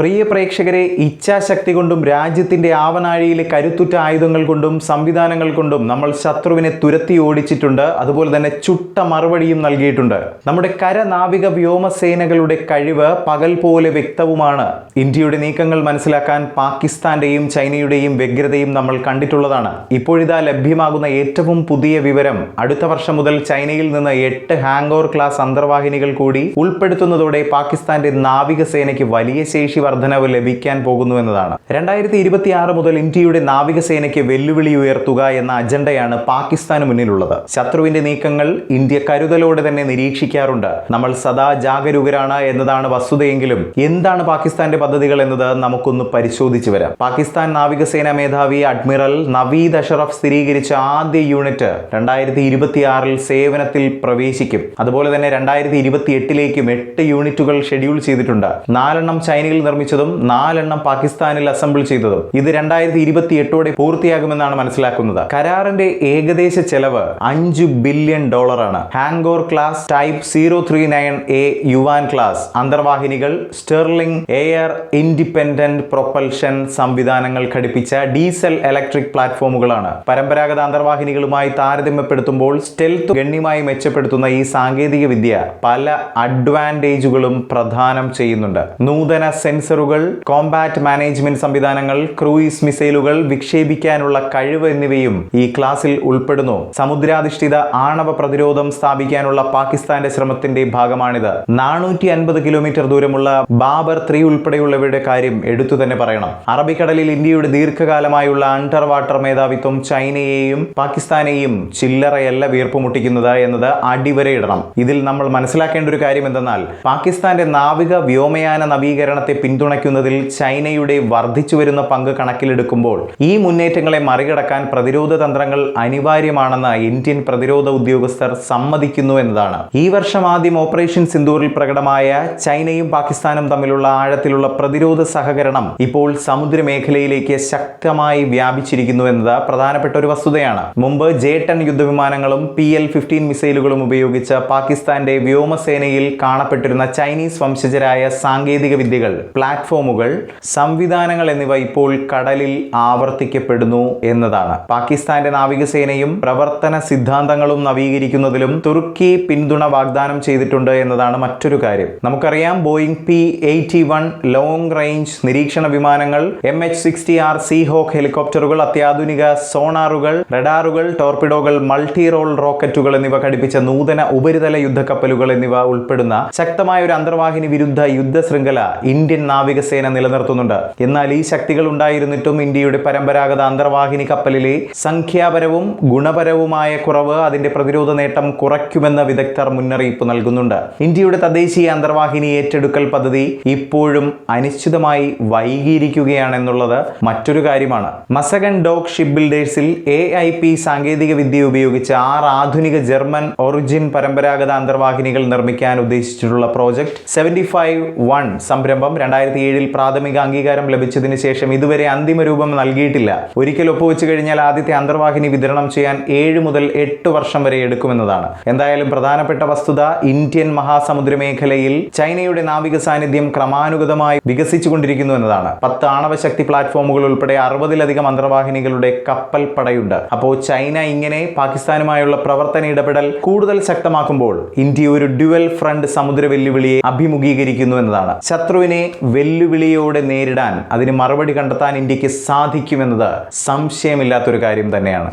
പ്രിയ പ്രേക്ഷകരെ ഇച്ഛാശക്തി കൊണ്ടും രാജ്യത്തിന്റെ ആവനാഴിയിലെ കരുത്തുറ്റ ആയുധങ്ങൾ കൊണ്ടും സംവിധാനങ്ങൾ കൊണ്ടും നമ്മൾ ശത്രുവിനെ തുരത്തി ഓടിച്ചിട്ടുണ്ട്. അതുപോലെ തന്നെ ചുട്ട മറുപടിയും നൽകിയിട്ടുണ്ട്. നമ്മുടെ കരനാവിക വ്യോമസേനകളുടെ കഴിവ് പകൽ പോലെ വ്യക്തവുമാണ്. ഇന്ത്യയുടെ നീക്കങ്ങൾ മനസ്സിലാക്കാൻ പാകിസ്ഥാന്റെയും ചൈനയുടെയും വ്യഗ്രതയും നമ്മൾ കണ്ടിട്ടുള്ളതാണ്. ഇപ്പോഴിതാ ലഭ്യമാകുന്ന ഏറ്റവും പുതിയ വിവരം അടുത്ത വർഷം മുതൽ ചൈനയിൽ നിന്ന് എട്ട് ഹാങ്കോർ ക്ലാസ് അന്തർവാഹിനികൾ കൂടി ഉൾപ്പെടുത്തുന്നതോടെ പാകിസ്ഥാന്റെ നാവികസേനയ്ക്ക് വലിയ ശേഷി വർധനവ് ലഭിക്കാൻ പോകുന്നു എന്നതാണ്. രണ്ടായിരത്തി ഇരുപത്തി ആറ് മുതൽ ഇന്ത്യയുടെ നാവികസേനയ്ക്ക് വെല്ലുവിളി ഉയർത്തുക എന്ന അജണ്ടയാണ് പാകിസ്ഥാന് മുന്നിലുള്ളത്. ശത്രുവിന്റെ നീക്കങ്ങൾ ഇന്ത്യ കരുതലോടെ തന്നെ നിരീക്ഷിക്കാറുണ്ട്. നമ്മൾ സദാ ജാഗരൂകരാണ് എന്നതാണ് വസ്തുതയെങ്കിലും എന്താണ് പാകിസ്ഥാന്റെ പദ്ധതികൾ എന്നത് നമുക്കൊന്ന് പരിശോധിച്ചു വരാം. പാകിസ്ഥാൻ നാവികസേന മേധാവി അഡ്മിറൽ നവീദ് അഷറഫ് സ്ഥിരീകരിച്ച ആദ്യ യൂണിറ്റ് രണ്ടായിരത്തി ഇരുപത്തി ആറിൽ സേവനത്തിൽ പ്രവേശിക്കും. അതുപോലെ തന്നെ രണ്ടായിരത്തി ഇരുപത്തി എട്ടിലേക്കും എട്ട് യൂണിറ്റുകൾ ഷെഡ്യൂൾ ചെയ്തിട്ടുണ്ട്. നാലെണ്ണം ചൈനയിൽ നിർമ്മിച്ചതും നാലെണ്ണം പാകിസ്ഥാനിൽ അസംബിൾ ചെയ്തതും ഇത് രണ്ടായിരത്തി ഇരുപത്തി എട്ടോടെ പൂർത്തിയാകുമെന്നാണ് മനസ്സിലാക്കുന്നത്. കരാറിന്റെ ഏകദേശ ചെലവ് അഞ്ച് ബില്യൺ ഡോളറാണ്. Hangor class type zero three nine A Yuan class അന്തർവാഹിനികൾ സ്റ്റെർലിംഗ് എയർ ഇൻഡിപെൻഡന്റ് പ്രൊപ്പൽഷൻ സംവിധാനങ്ങൾ ഘടിപ്പിച്ച ഡീസൽ ഇലക്ട്രിക് പ്ലാറ്റ്ഫോമുകളാണ്. പരമ്പരാഗത അന്തർവാഹിനികളുമായി താരതമ്യപ്പെടുത്തുമ്പോൾ സ്റ്റെൽത്ത് ഗണ്യമായി മെച്ചപ്പെടുത്തുന്ന ഈ സാങ്കേതിക വിദ്യ പല അഡ്വാന്റേജുകളും പ്രദാനം ചെയ്യുന്നുണ്ട്. നൂതന സെൻസറുകൾ കോമ്പാറ്റ് മാനേജ്മെന്റ് സംവിധാനങ്ങൾ ക്രൂയിസ് മിസൈലുകൾ വിക്ഷേപിക്കാനുള്ള കഴിവ് എന്നിവയും ഈ ക്ലാസ്സിൽ ഉൾപ്പെടുന്നു. സമുദ്രാധിഷ്ഠിത ആണവ പ്രതിരോധം സ്ഥാപിക്കാനുള്ള പാകിസ്ഥാന്റെ ശ്രമത്തിന്റെ ഭാഗമാണിത്. നാനൂറ്റി അൻപത് കിലോമീറ്റർ ദൂരമുള്ള ബാബർ ത്രീ ഉൾപ്പെടെയുള്ളവരുടെ കാര്യം എടുത്തു തന്നെ പറയണം. അറബിക്കടലിൽ ഇന്ത്യയുടെ ദീർഘകാലമായുള്ള അണ്ടർ വാട്ടർ മേധാവിത്വം ചൈനയെയും പാകിസ്ഥാനെയും ചില്ലറയല്ല വീർപ്പുമുട്ടിക്കുന്നത് എന്നത് അടിവരയിടണം. ഇതിൽ നമ്മൾ മനസ്സിലാക്കേണ്ട ഒരു കാര്യം എന്തെന്നാൽ പാകിസ്ഥാന്റെ നാവിക വ്യോമയാന നവീകരണത്തെ പിന്തുണയ്ക്കുന്നതിൽ ചൈനയുടെ വർദ്ധിച്ചു വരുന്ന പങ്ക് കണക്കിലെടുക്കുമ്പോൾ ഈ മുന്നേറ്റങ്ങളെ മറികടക്കാൻ പ്രതിരോധ തന്ത്രങ്ങൾ അനിവാര്യമാണെന്ന് ഇന്ത്യൻ പ്രതിരോധ ഉദ്യോഗസ്ഥർ സമ്മതിക്കുന്നു എന്നതാണ്. ഈ വർഷം ആദ്യം ഓപ്പറേഷൻ സിന്ദൂറിൽ പ്രകടമായ ചൈനയും പാകിസ്ഥാനും തമ്മിലുള്ള ആഴത്തിലുള്ള പ്രതിരോധ സഹകരണം ഇപ്പോൾ സമുദ്രമേഖലയിലേക്ക് ശക്തമായി വ്യാപിച്ചിരിക്കുന്നു എന്നത് പ്രധാനപ്പെട്ട ഒരു വസ്തുതയാണ്. മുമ്പ് ജെ ടെൻ യുദ്ധവിമാനങ്ങളും പി എൽ ഫിഫ്റ്റീൻ മിസൈലുകളും ഉപയോഗിച്ച് പാകിസ്ഥാന്റെ വ്യോമസേനയിൽ കാണപ്പെട്ടിരുന്ന ചൈനീസ് വംശജരായ സാങ്കേതിക വിദ്യകൾ പ്ലാറ്റ്ഫോമുകൾ സംവിധാനങ്ങൾ എന്നിവ ഇപ്പോൾ കടലിൽ ആവർത്തിക്കപ്പെടുന്നു എന്നതാണ്. പാകിസ്ഥാന്റെ നാവികസേനയും പ്രവർത്തന സിദ്ധാന്തങ്ങളും നവീകരിക്കുന്നതിലും തുർക്കി പിന്തുണ വാഗ്ദാനം ചെയ്തിട്ടുണ്ട് എന്നതാണ് മറ്റൊരു കാര്യം. നമുക്കറിയാം Boeing P eighty one long range നിരീക്ഷണ വിമാനങ്ങൾ M H sixty R Seahawk ഹെലികോപ്റ്ററുകൾ അത്യാധുനിക സോണാറുകൾ റഡാറുകൾ ടോർപിഡോകൾ മൾട്ടി റോൾ റോക്കറ്റുകൾ എന്നിവ ഘടിപ്പിച്ച നൂതന ഉപരിതല യുദ്ധക്കപ്പലുകൾ എന്നിവ ഉൾപ്പെടുന്ന ശക്തമായ ഒരു അന്തർവാഹിനി വിരുദ്ധ യുദ്ധ ശൃംഖല ഇന്ത്യൻ നാവികസേന നിലനിർത്തുന്നുണ്ട്. എന്നാൽ ഈ ശക്തികൾ ഉണ്ടായിരുന്നിട്ടും ഇന്ത്യയുടെ പരമ്പരാഗത അന്തർവാഹിനി കപ്പലിലെ സംഖ്യാപരവും ഗുണപരവുമായ കുറവ് അതിന്റെ പ്രതിരോധ നേട്ടം കുറയ്ക്കുമെന്ന് വിദഗ്ധർ മുന്നറിയിപ്പ് നൽകുന്നുണ്ട്. ഇന്ത്യയുടെ തദ്ദേശീയ അന്തർവാഹിനി ഏറ്റെടുക്കൽ പദ്ധതി ഇപ്പോഴും അനിശ്ചിതമായി വൈകിയിരിക്കുകയാണെന്നുള്ളത് മറ്റൊരു കാര്യമാണ്. മസഗൻ ഡോഗ് ഷിപ്പ് ബിൽഡേഴ്സിൽ എ ഐ പി സാങ്കേതിക വിദ്യ ഉപയോഗിച്ച് ആറ് ആധുനിക ജർമ്മൻ ഒറിജിൻ പരമ്പരാഗത അന്തർവാഹിനികൾ നിർമ്മിക്കാൻ ഉദ്ദേശിച്ചിട്ടുള്ള പ്രോജക്ട് സെവന്റി ഫൈവ് വൺ സംരംഭം രണ്ടായിരത്തി ഏഴിൽ പ്രാഥമിക അംഗീകാരം ലഭിച്ചതിന് ശേഷം ഇതുവരെ അന്തിമ രൂപം നൽകിയിട്ടില്ല. ഒരിക്കൽ ഒപ്പുവെച്ച് കഴിഞ്ഞാൽ ആദ്യത്തെ അന്തർവാഹിനി വിതരണം ചെയ്യാൻ ഏഴ് മുതൽ എട്ട് വർഷം വരെ എടുക്കുമെന്നതാണ്. എന്തായാലും പ്രധാനപ്പെട്ട വസ്തുത ഇന്ത്യൻ മഹാസമുദ്ര മേഖലയിൽ ചൈനയുടെ നാവിക സാന്നിധ്യം ക്രമാനുഗതമായി വികസിച്ചുകൊണ്ടിരിക്കുന്നു എന്നതാണ്. പത്ത് ആണവശക്തി പ്ലാറ്റ്ഫോമുകൾ ഉൾപ്പെടെ അറുപതിലധികം അന്തർവാഹിനികളുടെ കപ്പൽ പടയുണ്ട്. അപ്പോൾ ചൈന ഇങ്ങനെ പാകിസ്ഥാനുമായുള്ള പ്രവർത്തന ഇടപെടൽ കൂടുതൽ ശക്തമാക്കുമ്പോൾ ഇന്ത്യ ഒരു ഡ്യുവൽ ഫ്രണ്ട് സമുദ്ര വെല്ലുവിളിയെ അഭിമുഖീകരിക്കുന്നു എന്നതാണ്. ശത്രുവിനെ വെല്ലുവിളിയോടെ നേരിടാൻ അതിന് മറുപടി കണ്ടെത്താൻ ഇന്ത്യയ്ക്ക് സാധിക്കുമെന്നത് സംശയമില്ലാത്തൊരു കാര്യം തന്നെയാണ്.